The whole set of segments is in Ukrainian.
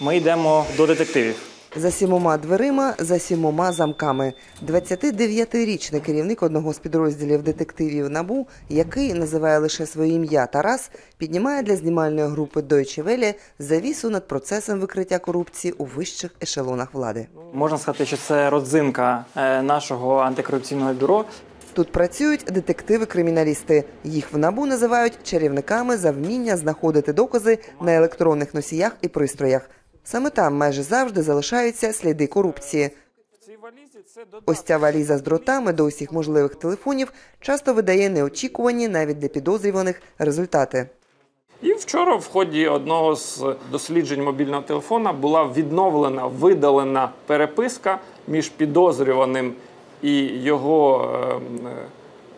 ми йдемо до детективів. За сімома дверима, за сімома замками. 29-річний керівник одного з підрозділів детективів НАБУ, який називає лише своє ім'я Тарас, піднімає для знімальної групи Deutsche Welle завісу над процесом викриття корупції у вищих ешелонах влади. Можна сказати, що це родзинка е, нашого антикорупційного бюро. Тут працюють детективи-криміналісти. Їх в набу називають чарівниками за вміння знаходити докази на електронних носіях і пристроях. Саме там майже завжди залишаються сліди корупції. Ось ця валіза з дротами до усіх можливих телефонів часто видає неочікувані навіть для підозрюваних результати. І вчора, в ході одного з досліджень мобільного телефона, була відновлена видалена переписка між підозрюваним і його, е,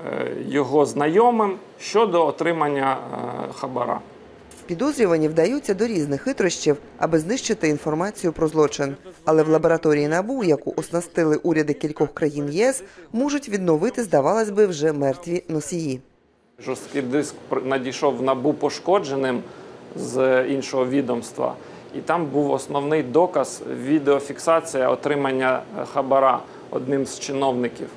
е, його знайомим щодо отримання е, хабара. Підозрювані вдаються до різних хитрощів, аби знищити інформацію про злочин. Але в лабораторії НАБУ, яку оснастили уряди кількох країн ЄС, можуть відновити, здавалось би, вже мертві носії. Жорсткий диск надійшов в набу пошкодженим з іншого відомства, і там був основний доказ відеофіксація отримання е, хабара одним з чиновників.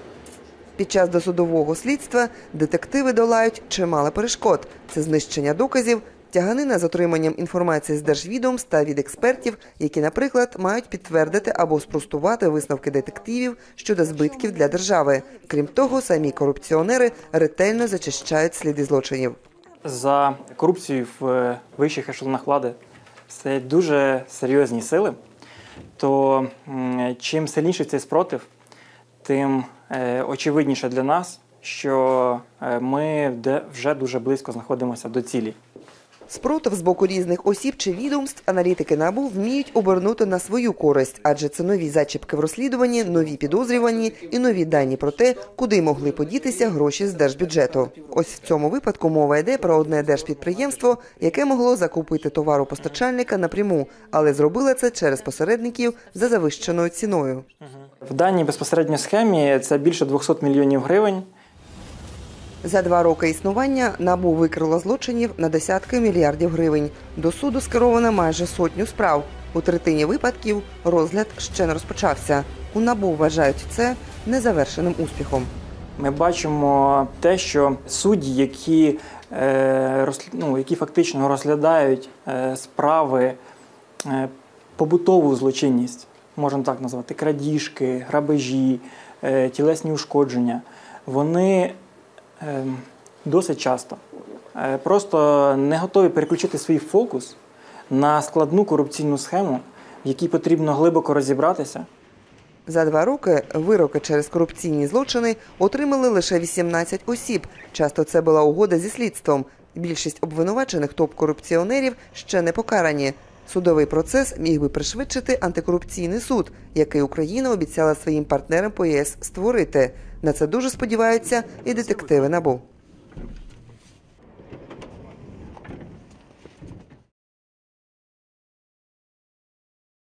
Під час досудового слідства детективи долають чимало перешкод: це знищення доказів, тяганина з отриманням інформації з держвідомств та від експертів, які, наприклад, мають підтвердити або спростувати висновки детективів щодо збитків для держави. Крім того, самі корупціонери ретельно зачищають сліди злочинів. За корупцію в е, вищих ешелонах влади стоять дуже серйозні сили. То чим сильніший цей спротив, тим е, очевидніше для нас, що е, ми вже дуже близько знаходимося до цілі. Спротив з боку різних осіб чи відомств аналітики НАБУ вміють обернути на свою користь, адже це нові зачіпки в розслідуванні, нові підозрювані і нові дані про те, куди могли подітися гроші з держбюджету. Ось в цьому випадку мова йде про одне держпідприємство, яке могло закупити товар у постачальника напряму, але зробило це через посередників за завищеною ціною. В даній безпосередньо схемі це більше 200 мільйонів гривень. За два роки існування НАБУ викрило злочинів на десятки мільярдів гривень. До суду скеровано майже сотню справ. У третині випадків розгляд ще не розпочався. У НАБУ вважають це незавершеним успіхом. Ми бачимо те, що судді, які, е, ну, які фактично розглядають е, справи е, побутову злочинність, можна так назвати, крадіжки, грабежі, тілесні ушкодження, вони досить часто е, просто не готові переключити свій фокус на складну корупційну схему, в якій потрібно глибоко розібратися. За два роки вироки через корупційні злочини отримали лише 18 осіб. Часто це була угода зі слідством. Більшість обвинувачених топ-корупціонерів ще не покарані. Судовий процес міг би пришвидшити антикорупційний суд, який Україна обіцяла своїм партнерам по ЄС створити. На це дуже сподіваються і детективи НАБУ.